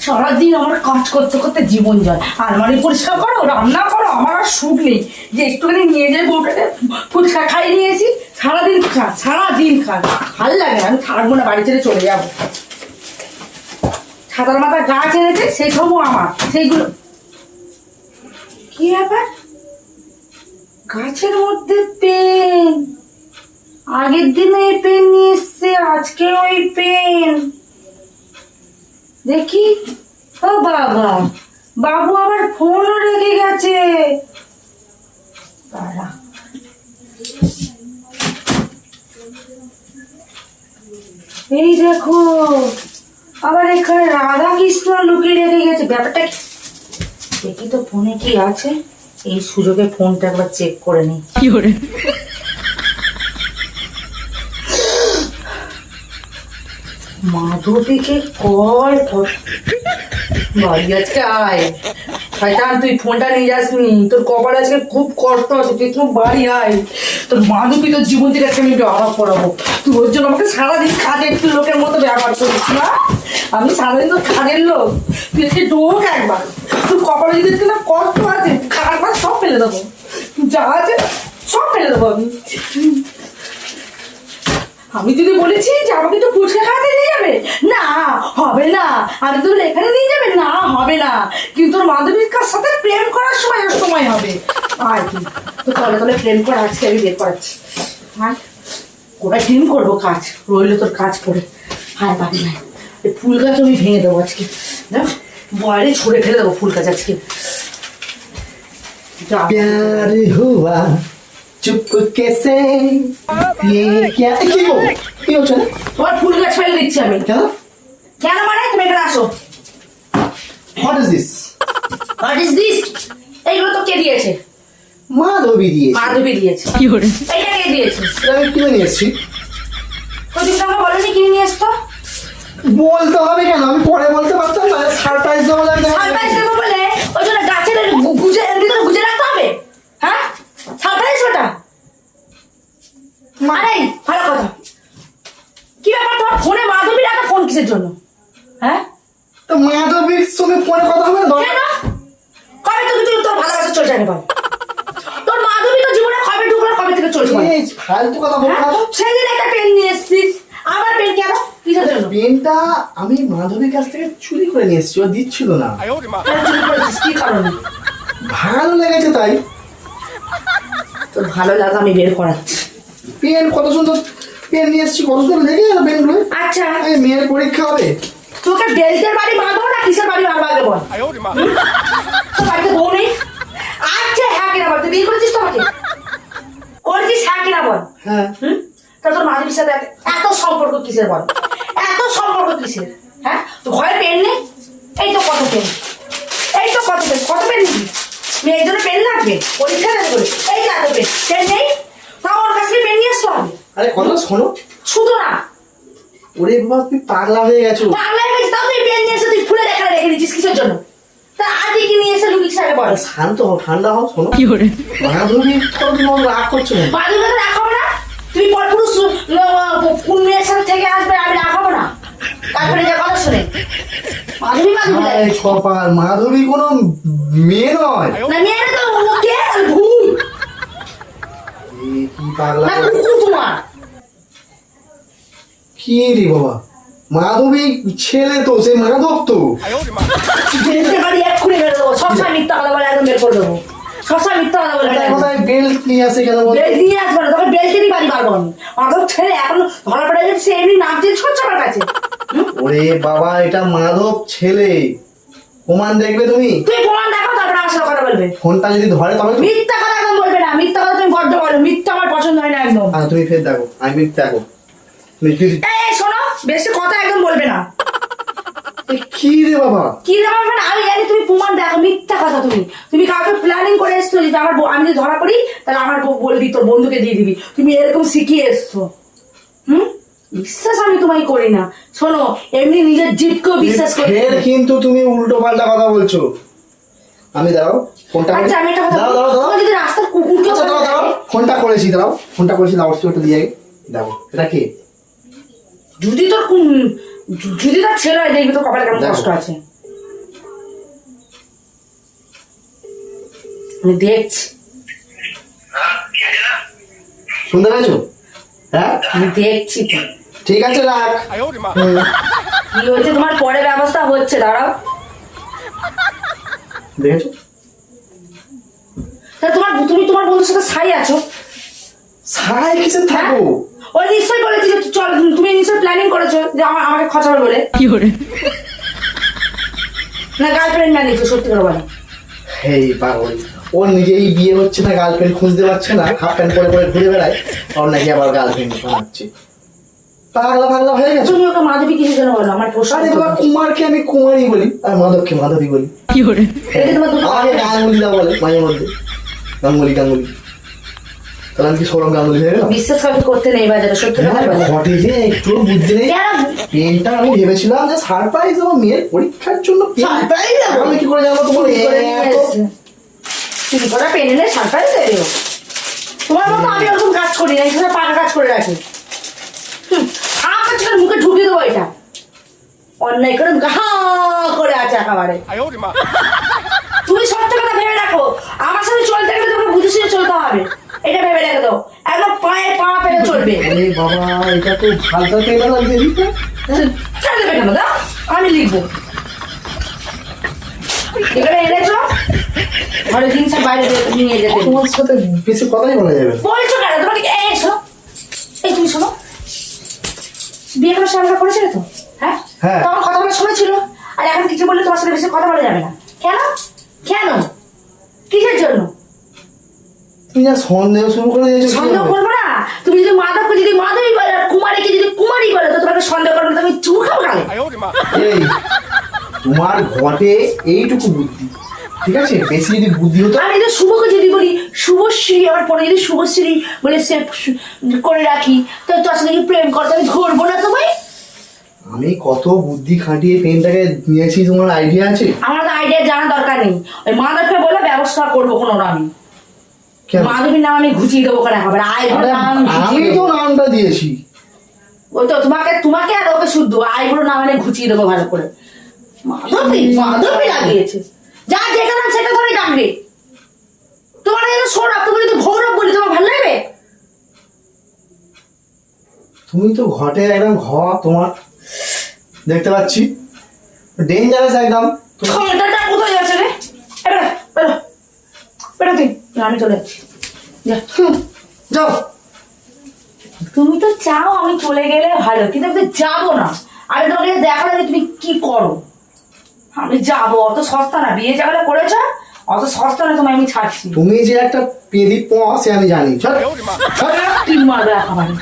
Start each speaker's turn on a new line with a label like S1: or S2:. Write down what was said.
S1: সারাদিন আমার কাজ করতে করতে জীবন যায়। আলমারি পরিষ্কার করো, রান্না করো, আমার আর সুখ নেই। যে একটুখানি নিয়ে যাই বউটাকে, ফুচকা খাই নিয়েছি, সারাদিন খা সারাদিন খা। ভালো লাগে আমি থাকব না, বাড়ি ছেড়ে চলে যাব। ছাতার মাথা গাছ এনেছে সেই সবও আমার, সেইগুলো। কি ব্যাপার? গাছের মধ্যে পেন। আগের দিনে পেন নিয়ে এসছে আজকে ওই পেন। দেখি? ও বাবা, বাবু আবার ফোনও রেখে গেছে। এই দেখো, আবার এখানে রাধা কৃষ্ণ লুকিয়ে রেখে গেছে। ব্যাপারটা কি? দেখি তো ফোনে কি আছে। এই সুযোগে ফোনটা একবার চেক করে নিই। মাধবীকে কল বাড়ি আজকে আয়। শয়তান, তুই ফোনটা নিয়ে যাসনি। তোর কপাল আজকে খুব কষ্ট আছে। তুই একটু বাড়ি আয়। তোর মাধবী তোর জীবন থেকে একটা আমি ব্যবহার করাবো। তুই ওর জন্য আমাকে সারাদিন কাজের তুই লোকের মতো ব্যবহার করিস না আমি সারাদিন তোর কাজের লোক। তুই আজকে ঢোক একবার। তোর কপালে যদি একটু না কষ্ট আছে খাবার সব ফেলে দেবো। যা আছে সব ফেলে দেবো আমি। আমি দিদি বলেছি যে আমাকে তো ফুচকা খাওয়াতে নিয়ে যাবে? না, হবে না। আরে তো এখানে নিয়ে যাবে? না, হবে না। কিন্তু মাধবীর কার সাথে প্রেম করার সময় আর সময় হবে। আর কি তো তলে তলে প্রেম করে আজকে আমি বের করাচ্ছি। আর কোটা টিম করব কাজ। রইল তোর কাজ করে। আর বাকি এই ফুল গাছ আমি ভেঙে দেবো আজকে। দেখ বয়ারে ছড়ে ফেলে দেবো ফুল গাছ আজকে। হুয়া। ফুল গাছ ফেলে আমি
S2: কেন
S1: মানে তো কে দিয়েছে কি
S2: এটা কে দিয়েছে নিয়ে
S1: আমাকে কিনে নিয়ে
S2: বলতে হবে কেন আমি পরে বলতে পারতাম না দেবো
S1: চলছে আগে তোর মাধবী তো জীবনে কবে ঢুকলো কবে থেকে চলছে বল?
S2: এই ফালতু কথা বলব না তো।
S1: হ্যাঁ? সেদিন একটা পেন নিয়ে এসছিস আবার পেন কেন কিসের জন্য?
S2: পেনটা আমি মাধবীর কাছ থেকে চুরি করে নিয়ে এসেছি ও দিচ্ছিল না।
S1: চুরি করেছিস? কি কারণে?
S2: ভালো লেগেছে তাই।
S1: তোর ভালো লাগা আমি বের করাচ্ছি।
S2: পেন কত সুন্দর পেন নিয়ে এসেছি কত সুন্দর লেগে গেল পেনগুলো।
S1: আচ্ছা।
S2: এই মেয়ের পরীক্ষা হবে।
S1: তোকে বেলতের বাড়ি মারবো না কিসের বাড়ি মারবো আগে বল। তোর বাড়িতে বউ নেই আচ্ছা হ্যাঁ কিনা বল তুই বিয়ে করেছিস তো আমাকে করেছিস হ্যাঁ কিনা বল?
S2: হ্যাঁ।
S1: হুম? তোর মাধবীর সাথে এত- সম্পর্ক কিসের বল? এত সম্পর্ক কিসের? হ্যাঁ? তো ঘরে পেন নেই এই তো কত পেন। এই তো কত পেন। কত পেন নিবি? মেয়ের জন্য পেন লাগবে? পরীক্ষা দেবে বলে এই যে এত পেন। পেন নেই? তা ওর কাছ পেন নিয়ে আসতে হবে।
S2: আরে কথা শোনো।
S1: শুধু না।
S2: ওরে বাবা তুমি পাগলা হয়ে গেছো।
S1: পাগলা হয়ে গেছিস তাও তুই পেন নিয়ে এসে তুই ফুলে দেখা রেখে দিচ্ছিস কিসের জন্য? তা নিয়ে এসে লুকিস আগে বল
S2: শান্ত হও ঠান্ডা হও শোনো। মাধবী তো তোমার রাগ করছ না
S1: বাড়ির কথা রাখাবো না? তুই পরপুরুষ কোন মেয়ের সাথে থেকে আসবে আমি রাখাবো না। তারপরে যে কথা শুনে। মাধবী মাধবী
S2: আরে কপাল মাধবী কোনো মেয়ে নয়।
S1: না মেয়ে তো কে? ভূত।
S2: কি পাগলা
S1: না তোমার।
S2: কি রে বাবা? মাধবী ছেলে তো সে মাধব তো।
S1: বেলতে বাড়ি এক খুলে দেবো সবসময় মিথ্যা কথা বলে একদম বের করে দেবো। সবসময় মিথ্যা কথা বলে
S2: কোথায় কোথায় বেল্ট নিয়ে আসে কেন বল
S1: বেল আসবে না তখন বেলতেরই বাড়ি মারবো আমি। মাধব ছেলে এখন ধরা পড়ে গেছে সে এমনি নাম চেঞ্জ আমার কাছে।
S2: ওরে বাবা এটা মাধব ছেলে। প্রমাণ দেখবে তুমি?
S1: তুই প্রমাণ দেখো তারপরে কথা বলবে।
S2: ফোনটা যদি ধরে তবে
S1: মিথ্যা কথা একদম বলবে না মিথ্যা কথা তুমি বড্ড বলো মিথ্যা আমার পছন্দ হয় না একদম।
S2: আচ্ছা তুমি ফের দেখো আমি দেখো। তুমি
S1: শোনো বেশি কথা একদম বলবে না।
S2: কি রে বাবা?
S1: কি রে বলবে না আমি জানি তুমি প্রমাণ দেখো মিথ্যা কথা তুমি। তুমি কাউকে প্ল্যানিং করে এসছো যে আমার আমি যদি ধরা পড়ি তাহলে আমার বলবি তোর বন্ধুকে দিয়ে দিবি। তুমি এরকম শিখিয়ে এসছো। হুম? বিশ্বাস আমি তোমায় করি না। শোনো এমনি নিজের জিপকেও বিশ্বাস করি
S2: ফের কিন্তু তুমি উল্টো পাল্টা কথা বলছো। আমি দাও ফোনটা
S1: আচ্ছা আমি একটা কথা
S2: দাঁড়াও
S1: বলি।
S2: দাঁড়াও দাঁড়াও
S1: যদি রাস্তার কুকুরকে
S2: দাঁড়াও দাঁড়াও ফোনটা করেছি দাও ফোনটা করেছি দাও একটু দিয়ে দেখো এটা কে?
S1: যদি তোর কোন যদি তার ছেলে হয় দেখবি তো কপালে কেমন কষ্ট আছে। আমি দেখছি।
S2: শুনতে পেয়েছ? হ্যাঁ?
S1: আমি দেখছি তো।
S2: ঠিক আছে রাখ।
S1: কি হয়েছে? তোমার পরে ব্যবস্থা হচ্ছে দাঁড়াও।
S2: দেখেছ?
S1: তোমার তুমি তোমার বন্ধুর সাথে সাই আছো।
S2: সারাই কিসে থাকো
S1: ওই নিশ্চয়ই বলেছি যে চল তুমি নিশ্চয়ই প্ল্যানিং করেছ যে আমার আমাকে খচাবে বলে। না গার্লফ্রেন্ড বানিয়েছো সত্যি করে বলো।
S2: এই পাগল ওর নিজেই বিয়ে হচ্ছে না গার্লফ্রেন্ড খুঁজতে পারছে না হাফ প্যান্ট পরে পরে ঘুরে বেড়ায় ওর নাকি আবার গার্লফ্রেন্ড বানাচ্ছে পাগলা পাগলা হয়ে গেছে।
S1: তুমি ওকে মাধবী কিছু যেন বলো আমার প্রশ্ন
S2: আরে বাবা কুমারকে আমি কুমারই বলি আর মাধবকে মাধবী বলি।
S1: তোমার দুটো
S2: আমাকে গাঙ্গুলিদা বলে মাঝে মধ্যে। গাঙ্গুলি গাঙ্গুলি। তাহলে আমি কি সৌরভ গাঙ্গুলি হয়ে গেলাম
S1: বিশ্বাস কবে করতে নেই বাজারে সত্যি কথা
S2: ঘটে যে একটু বুদ্ধি নেই। পেনটা আমি ভেবেছিলাম যে সারপ্রাইজ আমার মেয়ের পরীক্ষার জন্য। আমি কি করে জানব তোমার
S1: চুরি করে নিয়ে
S2: এত
S1: এসছে। চুরি করা পেন এনে সারপ্রাইজ দেবে তোমার মতো আমি ওরকম কাজ করি না এখানে পাকা কাজ করে রাখি। আমার মুখে ঢুকিয়ে দেবো এটা? অন্যায় করে গা করে আছে একেবারে। তুমি সত্য কথা ভেবে রাখো। আমার সাথে চলতে গেলে তোমাকে বুঝে শুনে চলতে হবে। এটা ভেবে রেখে দাও একদম পায়ে পা পেয়ে চলবে।
S2: আরে বাবা এটা তো হালকা পেনা লাগিয়ে দিতে।
S1: ছেড়ে দেবে কেন দাও আমি লিখব। এখানে এনেছো? ঘরে জিনিস বাইরে নিয়ে যেতে।
S2: তোমার সাথে বেশি কথাই বলা যাবে
S1: বলছো কেন? তোমাকে এই শোনো। এই তুমি শোনো। বিয়ে করার করেছিলে তো? হ্যাঁ?
S2: হ্যাঁ।
S1: তখন কথা বলার সময় ছিল। আর এখন কিছু বললে তোমার সাথে বেশি কথা বলা যাবে না। কেন? কেন? কিসের জন্য?
S2: তুমি যা সন্দেহ শুরু করে দিয়েছ
S1: সন্দেহ করব না? তুমি যদি মাধবকে যদি মাধবী বলে আর কুমারীকে যদি কুমারী বলে তো তোমাকে সন্দেহ করব না তুমি চুমু খাব গালে
S2: এই তোমার ঘটে এইটুকু বুদ্ধি। ঠিক আছে? বেশি যদি বুদ্ধি হতো
S1: আমি যদি শুভকে যদি বলি শুভশ্রী আমার পরে যদি শুভশ্রী বলে সে করে রাখি তো তোর সাথে কি প্রেম করতে আমি ধরবো না তোমায়?
S2: আমি কত বুদ্ধি খাটিয়ে পেনটাকে নিয়েছি তোমার আইডিয়া আছে?
S1: আমার আইডিয়া জানার দরকার নেই। ওই মাধবকে বলে ব্যবস্থা করব কোনো আমি মাধবীর নাম আমি ঘুচিয়ে দেবো কেন হবে
S2: আরে, আমি তো নামটা দিয়েছি।
S1: ওই তো তোমাকে তোমাকে আর ওকে শুদ্ধ আইবুড়ো নাম আমি ঘুচিয়ে দেবো ভালো করে। মাধবী মাধবী লাগিয়েছে। যা যেখানে সেটা ধরে ডাকবে তোমার যদি সৌরভ তুমি যদি গৌরব বলি তোমার ভালো লাগবে?
S2: তুমি তো ঘটে একদম ঘ তোমার দেখতে পাচ্ছি। ডেঞ্জারাস একদম।
S1: ক্ষমতাটা কোথায় যাচ্ছে রে? বেরো বেরো বেরো তুই। আমি চলে যাচ্ছি। যাও। তুমি তো চাও আমি চলে গেলে ভালো কিন্তু আমি তো যাব না। আমি তোমাকে দেখা যাবে তুমি কি করো? আমি যাব অত সস্তা না। বিয়ে যাওয়াটা করেছ? অত সস্তা না তোমায় আমি ছাড়ছি।
S2: তুমি যে একটা পেদি পো সে আমি জানি। চল, চল।
S1: কি মারবে একেবারে